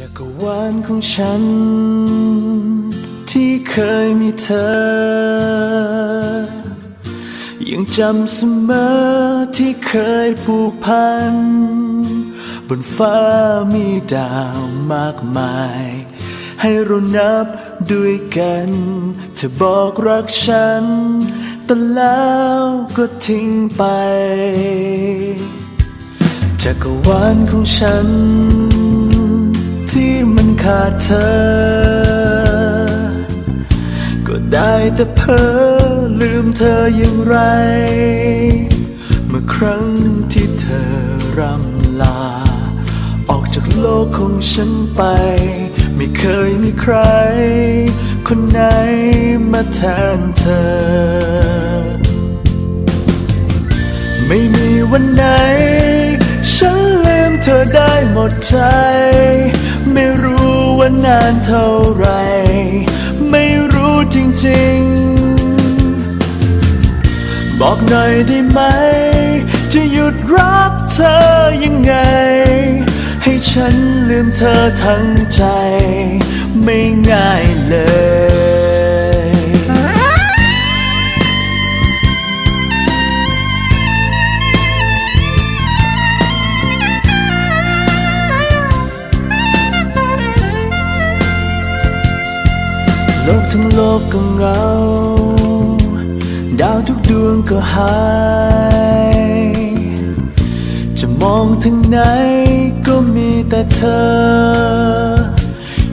จักรวาลของฉัน ที่เคยมีเธอ ยังจำเสมอที่เคยผูกพัน บนฟ้ามีดาวมากมาย ให้เรานับด้วยกันเธอบอกรักฉัน แต่แล้วก็ทิ้งไปจักรวาลของฉัน ที่มันขาดเธอ ก็ได้แต่เพ้อลืมเธออย่างไร เมื่อครั้งที่เธอรำลา ออกจากโลกของฉันไป ไม่เคยมีใคร คนไหนมาแทนเธอ ไม่มีวันไหน ฉันลืมเธอได้หมดใจ ว่านานเท่าไร ไม่รู้จริงๆ บอกหน่อยได้ไหม จะหยุดรักเธอยังไง ให้ฉันลืมเธอทั้งใจ ไม่ง่ายเลย โลกทั้งโลกก็เงา ดาวทุกดวงก็หาย จะมองทางไหนก็มีแต่เธอ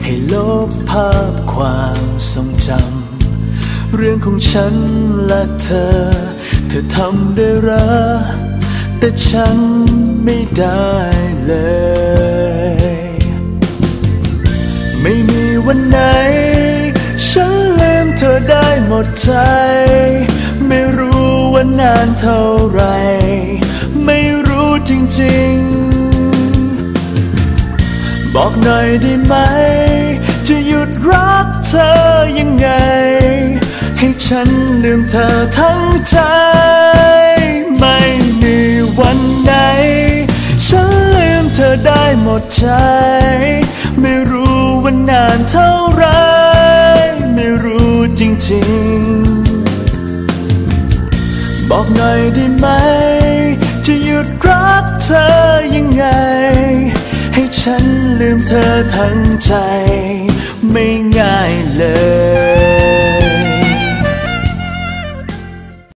ให้ลบภาพความทรงจำ เรื่องของฉันและเธอ เธอทำได้หรอแต่ฉันไม่ได้เลย ได้หมดใจ ไม่รู้ว่านานเท่าไร ไม่รู้จริงๆ บอกหน่อยได้ไหม จะหยุดรักเธอยังไง ให้ฉันลืมเธอทั้งใจ ไม่มีวันไหน ฉันลืมเธอได้หมดใจ ไม่รู้ว่านานเท่าไร จริง บอกหน่อยได้ไหม จะหยุดรักเธอยังไง ให้ฉันลืมเธอทั้งใจ ไม่ง่ายเลย